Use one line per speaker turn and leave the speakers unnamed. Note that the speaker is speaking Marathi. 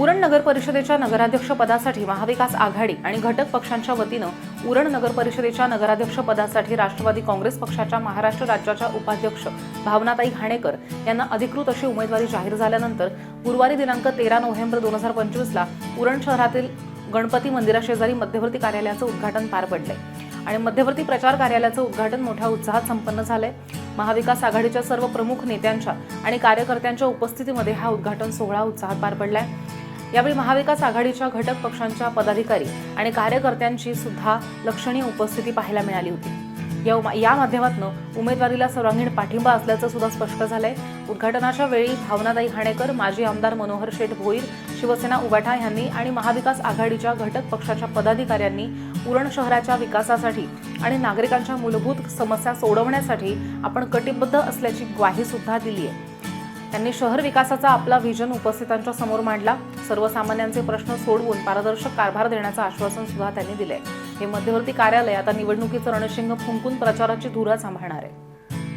उरण नगर परिषदेच्या नगराध्यक्ष पदासाठी महाविकास आघाडी आणि घटक पक्षांच्या वतीनं उरण नगर परिषदेच्या नगराध्यक्ष पदासाठी राष्ट्रवादी काँग्रेस पक्षाच्या महाराष्ट्र राज्याच्या उपाध्यक्ष भावनाताई घाणेकर यांना अधिकृत अशी उमेदवारी जाहीर झाल्यानंतर गुरुवारी दिनांक तेरा नोव्हेंबर दोन हजार पंचवीसला उरण शहरातील गणपती मंदिराशेजारी मध्यवर्ती कार्यालयाचं उद्घाटन पार पडले आणि मध्यवर्ती प्रचार कार्यालयाचं उद्घाटन मोठ्या उत्साहात संपन्न झालंय. महाविकास आघाडीच्या सर्व प्रमुख नेत्यांच्या आणि कार्यकर्त्यांच्या उपस्थितीमध्ये हा उद्घाटन सोहळा उत्साहात पार पडलाय. यावेळी महाविकास आघाडीच्या घटक पक्षांच्या पदाधिकारी आणि कार्यकर्त्यांची सुद्धा लक्षणीय उपस्थिती पाहायला मिळाली होती. या उमा- या माध्यमातून उमेदवारीला सर्वांगीण पाठिंबा असल्याचं सुद्धा स्पष्ट झालंय. उद्घाटनाच्या वेळी भावनाताई घाणेकर माजी आमदार मनोहर शेठ भोईर शिवसेना उबाठा यांनी आणि महाविकास आघाडीच्या घटक पक्षाच्या पदाधिकाऱ्यांनी उरण शहराच्या विकासासाठी आणि नागरिकांच्या मूलभूत समस्या सोडवण्यासाठी आपण कटिबद्ध असल्याची ग्वाही सुद्धा दिली आहे त्यांनी शहर विकासाचा आपला व्हिजन उपस्थितांच्या समोर मांडला. सर्वसामान्यांचे प्रश्न सोडवून पारदर्शक कारभार देण्याचं आश्वासन सुद्धा त्यांनी दिले हे मध्यवर्ती कार्यालय आता निवडणुकीचं रणशिंग फुंकून प्रचाराची धुरा सांभाळणार आहे.